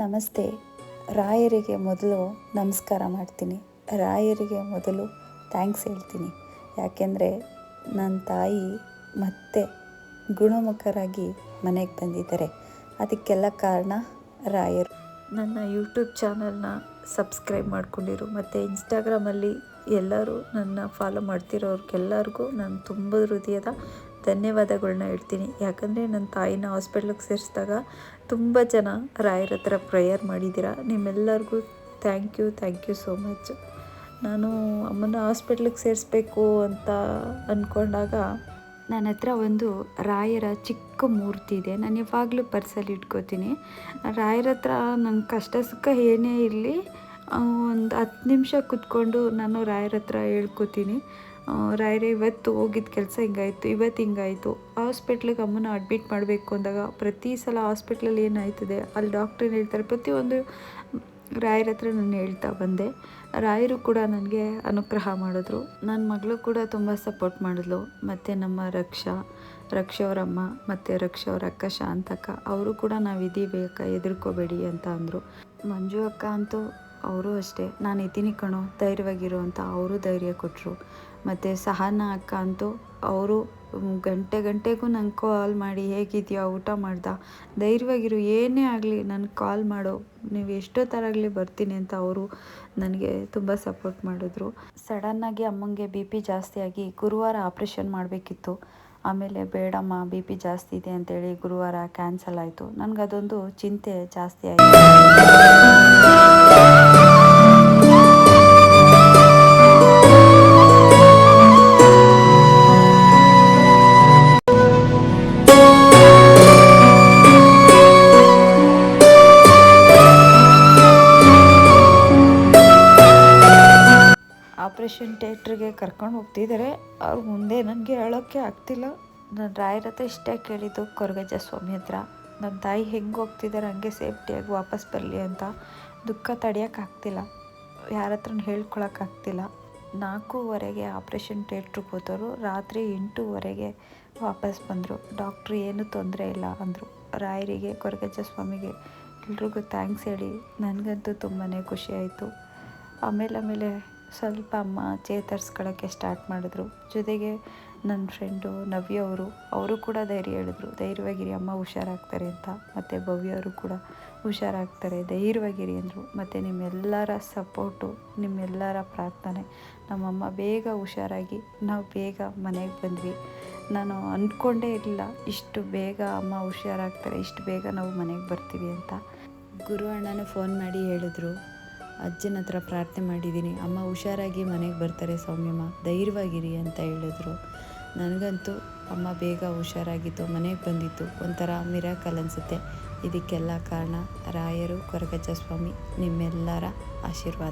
ನಮಸ್ತೆ. ರಾಯರಿಗೆ ಮೊದಲು ನಮಸ್ಕಾರ ಮಾಡ್ತೀನಿ. ರಾಯರಿಗೆ ಮೊದಲು ಥ್ಯಾಂಕ್ಸ್ ಹೇಳ್ತೀನಿ. ಯಾಕೆಂದರೆ ನನ್ನ ತಾಯಿ ಮತ್ತೆ ಗುಣಮುಖರಾಗಿ ಮನೆಗೆ ಬಂದಿದ್ದಾರೆ. ಅದಕ್ಕೆಲ್ಲ ಕಾರಣ ರಾಯರು. ನನ್ನ ಯೂಟ್ಯೂಬ್ ಚಾನಲ್ನ ಸಬ್ಸ್ಕ್ರೈಬ್ ಮಾಡಿಕೊಂಡಿರು. ಮತ್ತು ಇನ್ಸ್ಟಾಗ್ರಾಮಲ್ಲಿ ಎಲ್ಲರೂ ನನ್ನ ಫಾಲೋ ಮಾಡ್ತಿರೋರ್ಗೆಲ್ಲರಿಗೂ ನಾನು ತುಂಬ ಹೃದಯದ ಧನ್ಯವಾದಗಳನ್ನ ಹೇಳ್ತೀನಿ. ಯಾಕಂದರೆ ನನ್ನ ತಾಯಿನ ಹಾಸ್ಪಿಟ್ಲಿಗೆ ಸೇರಿಸಿದಾಗ ತುಂಬ ಜನ ರಾಯರ ಹತ್ರ ಪ್ರೇಯರ್ ಮಾಡಿದ್ದೀರಾ ನಿಮ್ಮೆಲ್ಲರಿಗೂ thank you thank you so much. ನಾನು ಅಮ್ಮನ ಹಾಸ್ಪಿಟ್ಲಿಗೆ ಸೇರಿಸ್ಬೇಕು ಅಂತ ಅಂದ್ಕೊಂಡಾಗ ನನ್ನ ಹತ್ರ ಒಂದು ರಾಯರ ಚಿಕ್ಕ ಮೂರ್ತಿ ಇದೆ. ನಾನು ಯಾವಾಗಲೂ ಪರ್ಸಲ್ಲಿ ಇಟ್ಕೋತೀನಿ. ರಾಯರ ಹತ್ರ ನನ್ನ ಕಷ್ಟ ಸುಖ ಏನೇ ಇರಲಿ ಒಂದು ಹತ್ತು ನಿಮಿಷ ಕುತ್ಕೊಂಡು ನಾನು ರಾಯರ ಹತ್ರ ಹೇಳ್ಕೊತೀನಿ. ರಾಯರೇ, ಇವತ್ತು ಹೋಗಿದ್ದ ಕೆಲಸ ಹಿಂಗಾಯಿತು, ಇವತ್ತು ಹಿಂಗಾಯಿತು. ಹಾಸ್ಪಿಟ್ಲಿಗೆ ಅಮ್ಮನ ಅಡ್ಮಿಟ್ ಮಾಡಬೇಕು ಅಂದಾಗ ಪ್ರತಿ ಸಲ ಹಾಸ್ಪಿಟ್ಲಲ್ಲಿ ಏನಾಯ್ತದೆ, ಅಲ್ಲಿ ಡಾಕ್ಟ್ರ್ ಹೇಳ್ತಾರೆ, ಪ್ರತಿಯೊಂದು ರಾಯರ ಹತ್ರ ನಾನು ಹೇಳ್ತಾ ಬಂದೆ. ರಾಯರು ಕೂಡ ನನಗೆ ಅನುಗ್ರಹ ಮಾಡಿದ್ರು. ನನ್ನ ಮಗಳು ಕೂಡ ತುಂಬ ಸಪೋರ್ಟ್ ಮಾಡಿದ್ಲು. ಮತ್ತು ನಮ್ಮ ರಕ್ಷಾ, ರಕ್ಷ ಅವರಮ್ಮ ಮತ್ತು ಅವ್ರ ಅಕ್ಕ ಶಾಂತಕ್ಕ, ಅವರು ಕೂಡ ನಾವು ಇದೀವಿ ಅಕ್ಕ ಹೆದರ್ಕೋಬೇಡಿ ಅಂತ ಅಂದರು. ಮಂಜು ಅಕ್ಕ ಅಂತೂ ಅವರು ಅಷ್ಟೇ. ನಾನು ಇದ್ದೀನಿ ಕಣೋ, ಧೈರ್ಯವಾಗಿರು ಅಂತ ಅವರು ಧೈರ್ಯ ಕೊಟ್ಟರು ಮತ್ತು ಸಹನ ಅಕ್ಕ ಅಂತೂ ಅವರು ಗಂಟೆ ಗಂಟೆಗೂ ನಂಗೆ ಕಾಲ್ ಮಾಡಿ, ಹೇಗಿದೆಯಾ, ಊಟ ಮಾಡ್ದ? ಧೈರ್ಯವಾಗಿರು, ಏನೇ ಆಗಲಿ ನನಗೆ ಕಾಲ್ ಮಾಡೋ, ನೀವು ಎಷ್ಟೋ ಥರ ಆಗಲಿ ಬರ್ತೀನಿ ಅಂತ ಅವರು ನನಗೆ ತುಂಬ ಸಪೋರ್ಟ್ ಮಾಡಿದ್ರು. ಸಡನ್ನಾಗಿ ಅಮ್ಮಂಗೆ ಬಿ ಪಿ ಜಾಸ್ತಿಯಾಗಿ ಗುರುವಾರ ಆಪ್ರೇಷನ್ ಮಾಡಬೇಕಿತ್ತು. ಆಮೇಲೆ ಬೇಡಮ್ಮ ಬಿ ಪಿ ಜಾಸ್ತಿ ಇದೆ ಅಂತೇಳಿ ಗುರುವಾರ ಕ್ಯಾನ್ಸಲ್ ಆಯಿತು. ನನಗದೊಂದು ಚಿಂತೆ ಜಾಸ್ತಿ ಆಯಿತು. ಆಪ್ರೇಷನ್ ಥಿಯೇಟ್ರಿಗೆ ಕರ್ಕೊಂಡು ಹೋಗ್ತಿದ್ದಾರೆ. ಅವ್ರ ಮುಂದೆ ನನಗೆ ಹೇಳೋಕ್ಕೆ ಆಗ್ತಿಲ್ಲ. ನಾನು ರಾಯರ ಹತ್ರ ಇಷ್ಟೇ ಕೇಳಿದ್ದು, ಕೊರಗಜ್ಜ ಸ್ವಾಮಿ ಹತ್ರ. ನನ್ನ ತಾಯಿ ಹೆಂಗೆ ಹೋಗ್ತಿದ್ದಾರೆ ಹಂಗೆ ಸೇಫ್ಟಿಯಾಗಿ ವಾಪಸ್ ಬರಲಿ ಅಂತ. ದುಃಖ ತಡೆಯೋಕ್ಕಾಗ್ತಿಲ್ಲ ಯಾರ ಹತ್ರ ಹೇಳ್ಕೊಳಕ್ಕಾಗ್ತಿಲ್ಲ ನಾಲ್ಕೂವರೆಗೆ ಆಪ್ರೇಷನ್ ಥಿಯೇಟ್ರಿಗೆ ಹೋದವರು, ರಾತ್ರಿ ಎಂಟೂವರೆಗೆ ವಾಪಸ್ ಬಂದರು. ಡಾಕ್ಟ್ರ್, ಏನೂ ತೊಂದರೆ ಇಲ್ಲ, ಅಂದರು. ರಾಯರಿಗೆ, ಕೊರಗಜ್ಜ ಸ್ವಾಮಿಗೆ ಎಲ್ರಿಗೂ ಥ್ಯಾಂಕ್ಸ್ ಹೇಳಿ. ನನಗಂತೂ ತುಂಬಾ ಖುಷಿ ಆಯಿತು. ಆಮೇಲೆ ಆಮೇಲೆ ಸ್ವಲ್ಪ ಅಮ್ಮ ಚೇತರಿಸ್ಕೊಳ್ಳೋಕ್ಕೆ ಸ್ಟಾರ್ಟ್ ಮಾಡಿದ್ರು. ಜೊತೆಗೆ ನನ್ನ ಫ್ರೆಂಡು ನವ್ಯ ಅವರು ಅವರು ಕೂಡ ಧೈರ್ಯ ಹೇಳಿದ್ರು. ಧೈರ್ಯವಾಗಿರಿ ಅಮ್ಮ, ಹುಷಾರಾಗ್ತಾರೆ ಅಂತ. ಮತ್ತು ಭವ್ಯ ಅವರು ಕೂಡ ಹುಷಾರಾಗ್ತಾರೆ, ಧೈರ್ಯವಾಗಿರಿ ಅಂದರು. ಮತ್ತು ನಿಮ್ಮೆಲ್ಲರ ಸಪೋರ್ಟು ನಿಮ್ಮೆಲ್ಲರ ಪ್ರಾರ್ಥನೆ, ನಮ್ಮಮ್ಮ ಬೇಗ ಹುಷಾರಾಗಿ, ನಾವು ಬೇಗ ಮನೆಗೆ ಬಂದ್ವಿ. ನಾನು ಅಂದ್ಕೊಂಡೇ ಇರಲಿಲ್ಲ, ಇಷ್ಟು ಬೇಗ ಅಮ್ಮ ಹುಷಾರಾಗ್ತಾರೆ, ಇಷ್ಟು ಬೇಗ ನಾವು ಮನೆಗೆ ಬರ್ತೀವಿ ಅಂತ. ಗುರು ಅಣ್ಣನೂ ಫೋನ್ ಮಾಡಿ ಹೇಳಿದ್ರು. ಅಜ್ಜನ ಹತ್ರ ಪ್ರಾರ್ಥನೆ ಮಾಡಿದ್ದೀನಿ. ಅಮ್ಮ ಹುಷಾರಾಗಿ ಮನೆಗೆ ಬರ್ತಾರೆ ಸೌಮ್ಯಮ್ಮ. ಧೈರ್ಯವಾಗಿರಿ ಅಂತ ಹೇಳಿದ್ರು. ನನಗಂತೂ ಅಮ್ಮ ಬೇಗ ಹುಷಾರಾಗಿತ್ತು ಮನೆಗೆ ಬಂದಿತ್ತು ಒಂಥರ ಮಿರಾಕಲ್ ಅನಿಸುತ್ತೆ. ಇದಕ್ಕೆಲ್ಲ ಕಾರಣ ರಾಯರು, ಕೊರಗಜ್ಜ ಸ್ವಾಮಿ, ನಿಮ್ಮೆಲ್ಲರ ಆಶೀರ್ವಾದ.